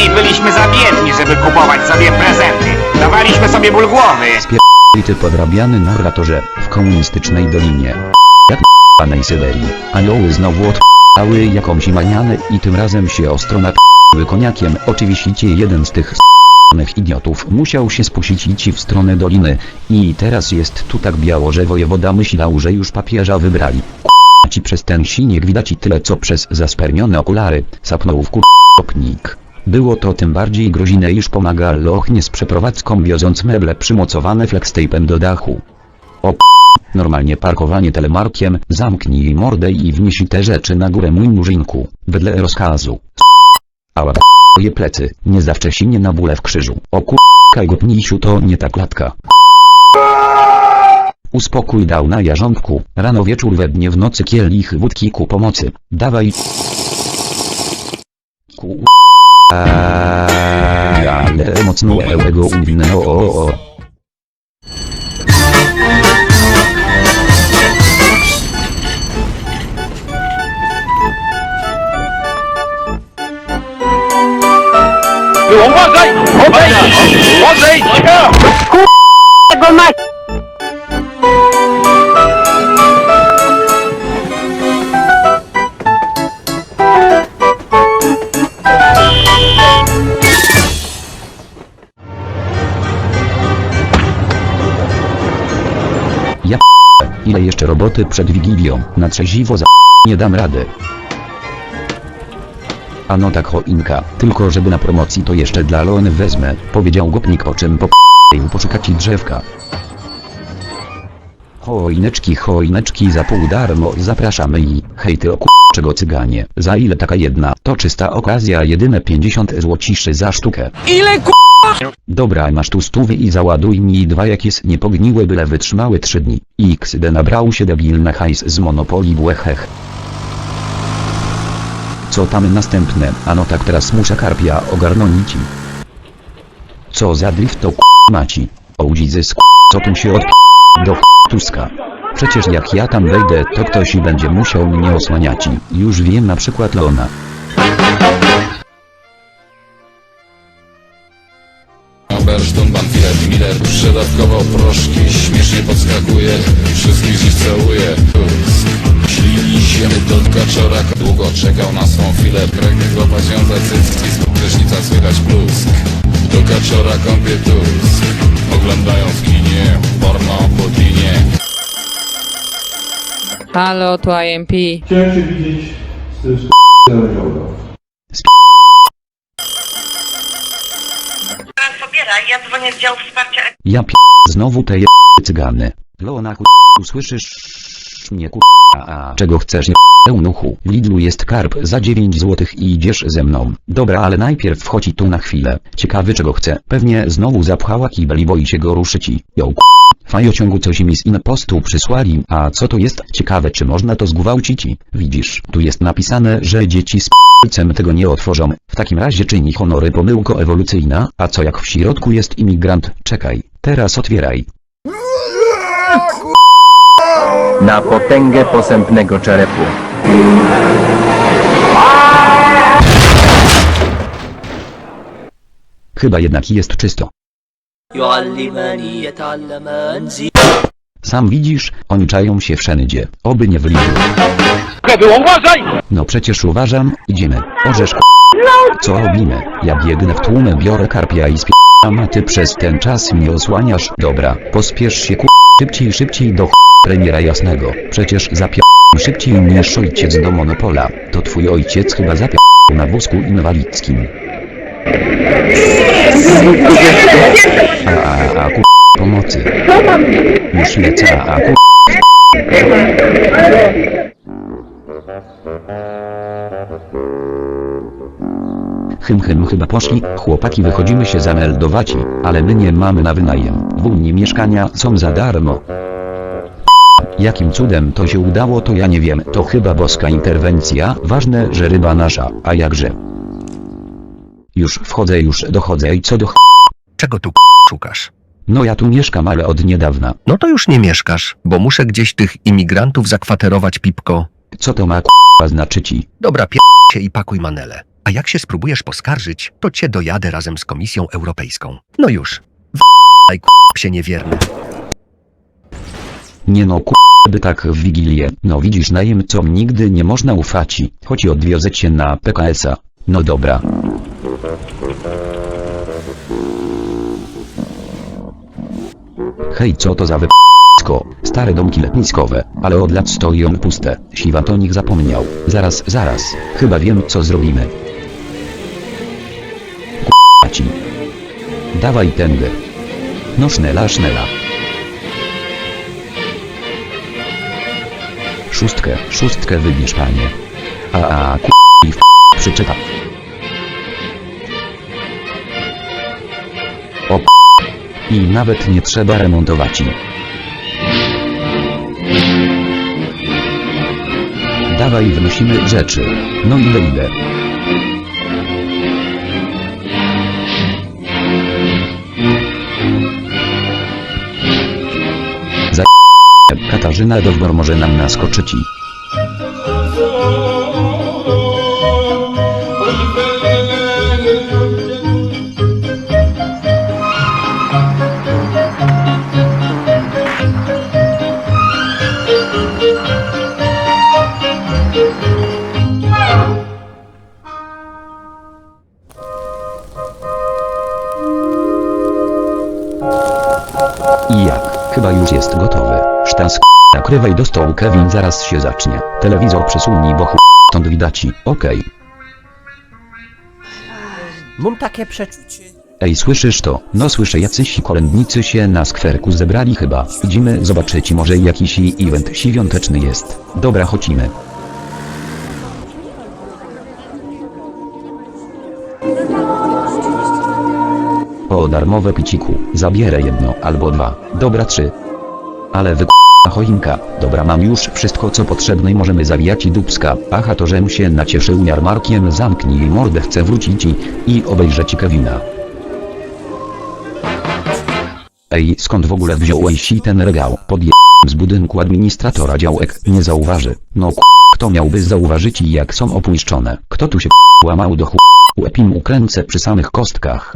Wcześniej byliśmy za biedni, żeby kupować sobie prezenty. Dawaliśmy sobie ból głowy. I ty podrabiany narratorze, w komunistycznej dolinie. Jak panej Syberii, anioły znowu odpały jakąś manianę i tym razem się ostro napiły koniakiem. Oczywiście jeden z tych s***nych idiotów musiał się spuścić w stronę doliny. I teraz jest tu tak biało, że wojewoda myślał, że już papieża wybrali. Ci przez ten siniek widać i tyle co przez zaspermione okulary, sapnął w kurnik. Było to tym bardziej groźne iż pomaga Lochnie z przeprowadzką wioząc meble przymocowane flextapem do dachu. O p- normalnie parkowanie telemarkiem, zamknij mordę i wnieś te rzeczy na górę mój murzynku, wedle rozkazu. Ała je plecy, nie zawsze sinie na bóle w krzyżu. O k***kaj gopnisiu to nie ta klatka. Uspokój dał na jarząbku, rano wieczór we dnie w nocy kielich wódki ku pomocy, dawaj. Ku... Aaaa, ale mocno ełego unwinę o o o. Uważaj! Odejdź! Odejdź! Tego ile jeszcze roboty przed Wigilią, na trzeźwo za nie dam rady. Ano tak choinka, tylko żeby na promocji to jeszcze dla Leon wezmę, powiedział gopnik o czym po poszukać drzewka. Choineczki choineczki za pół darmo zapraszamy i hej ty o ku- czego cyganie, za ile taka jedna, to czysta okazja jedyne 50 złociszy za sztukę. Ile ku... Dobra masz tu stówy i załaduj mi dwa jak jest niepogniłe byle wytrzymały trzy dni. XD nabrał się debil na hajs z Monopolii błehech. Co tam następne? Ano tak teraz muszę karpia ogarnąć. Co za drift to maci. Ołdzizys k***, co tu się od do Tuska. Przecież jak ja tam wejdę to ktoś będzie musiał mnie osłaniać. Już wiem na przykład Leona. Bersztun, Banfilet, Miller Przedawkował proszki, śmiesznie podskakuje Wszystkich dziś całuje Tusk. Ślini się do kaczora Długo czekał na swą chwilę Pragnie złapać ją za cycki Z prysznica słychać plusk Do kaczora kąpie Tusk Oglądają w kinie Porno po linie Halo, tu IMP. Chciałem się widzieć z tym ja dzwonię z działu wsparcia Ja p... znowu te je... cygany. Leona ku... usłyszysz mnie ku... A czego chcesz je... eunuchu? W Lidlu jest karp za 9 złotych i idziesz ze mną. Dobra, ale najpierw wchodzi tu na chwilę. Ciekawy czego chce. Pewnie znowu zapchała kibel i boi się go ruszyć i... Ją ku... Fajociągu coś mi z inpostu przysłali, a co to jest? Ciekawe czy można to zgwałcić. Widzisz, tu jest napisane, że dzieci z p***cem tego nie otworzą. W takim razie czyni honory pomyłko ewolucyjna, a co jak w środku jest imigrant? Czekaj, teraz otwieraj. na potęgę posępnego czerepu. Chyba jednak jest czysto. Sam widzisz, oni czają się wszędzie, oby nie wyliczył. No przecież uważam, idziemy, orzesz Co robimy? Ja biegnę w tłumę, biorę karpia i spijam, a ty przez ten czas mnie osłaniasz. Dobra, pospiesz się ku... Szybciej, szybciej do premiera jasnego, przecież zapia... Szybciej niż ojciec do monopola, to twój ojciec chyba zapia... na wózku inwalidzkim. A, a, a ku... pomocy. Już lecę, a ku... Hym hym chyba poszli, chłopaki wychodzimy się zameldować, ale my nie mamy na wynajem. W Unii mieszkania są za darmo. Jakim cudem to się udało to ja nie wiem, to chyba boska interwencja, ważne, że ryba nasza, a jakże. Już wchodzę już dochodzę i co do ch... Czego tu szukasz? No ja tu mieszkam ale od niedawna. No to już nie mieszkasz, bo muszę gdzieś tych imigrantów zakwaterować pipko. Co to ma k***a znaczyć? Dobra, pier się i pakuj manele. A jak się spróbujesz poskarżyć, to cię dojadę razem z Komisją Europejską. No już. W***aj się niewierny. Nie no ku... by tak w Wigilię. No widzisz najemcom nigdy nie można ufać. Choć odwiozę cię na PKS-a. No dobra. Hej co to za wyp***sko? Stare domki letniskowe, ale od lat stoją puste. Siwa to nich zapomniał. Zaraz, zaraz. Chyba wiem co zrobimy. Ku... ci. Dawaj tędy. No sznela, sznela. Szóstkę, szóstkę wybierz panie. A a ku... i w... przeczyta. O. I nawet nie trzeba remontować. Dawaj wnosimy rzeczy. No ile ile. Za Katarzyna Dowbor może nam naskoczyć. Już jest gotowy. Sztas nakrywaj do stołu Kevin zaraz się zacznie. Telewizor przesunij bo ch... stąd widać. Okej. Mam takie przeczucie. Ej słyszysz to? No słyszę jacyś kolędnicy się na skwerku zebrali chyba. Idziemy zobaczyć może jakiś event świąteczny jest. Dobra chodźmy. O darmowe piciku. Zabierę jedno albo dwa. Dobra trzy. Ale wy k***a choinka. Dobra mam już wszystko co potrzebne i możemy zawijać dubska. Aha to żem się nacieszył jarmarkiem zamknij mordę chcę wrócić i, i obejrzeć Kevina. Ej, skąd w ogóle wziąłeś ten regał? Podje... z budynku administratora działek, nie zauważy. No k... kto miałby zauważyć i jak są opuszczone? Kto tu się k... łamał do ch... łeb im ukręcę przy samych kostkach.